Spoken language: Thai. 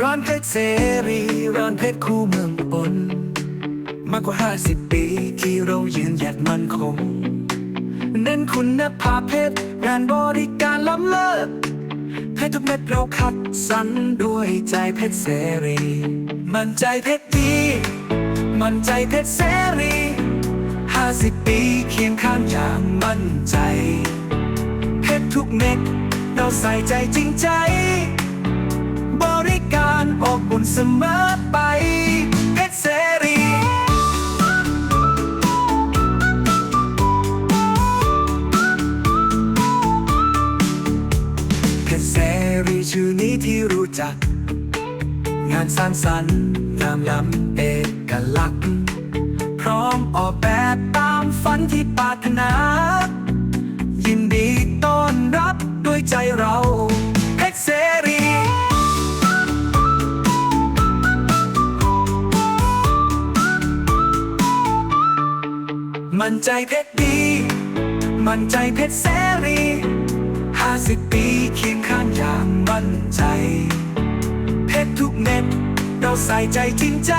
ร้านเพชรเสรีร้านเพชรคู่เมืองอุบนมากกว่า 50 ปีที่เรายืนหยัดมั่นคง เน้นคุณภาพเพชรงานบริการล้ำเลิศให้ทุกเม็ดเราคัดสรรด้วยใจเพชรเสรี มั่นใจเพชรดี มั่นใจเพชรเสรี 50 ปีเคียงข้าง ใจเพชรทุกเม็ดเราใส่ใจจริงใจ บริการอบอุ่นเสมอไปเพชรเสรีเพชรเสรีชื่อนี้ที่รู้จัก งานสร้างสรรค์งามล้ำเอกลักษณ์ พร้อมออกแบบตามฝันที่ปรารถนา ใจเราเพชรเสรีมันใจเพชรดี มันใจเพชรเสรีห้าสิบปีเคียงข้างอย่างมั่นใจ เพชรทุกเม็ด เราใส่ใจจริงใจ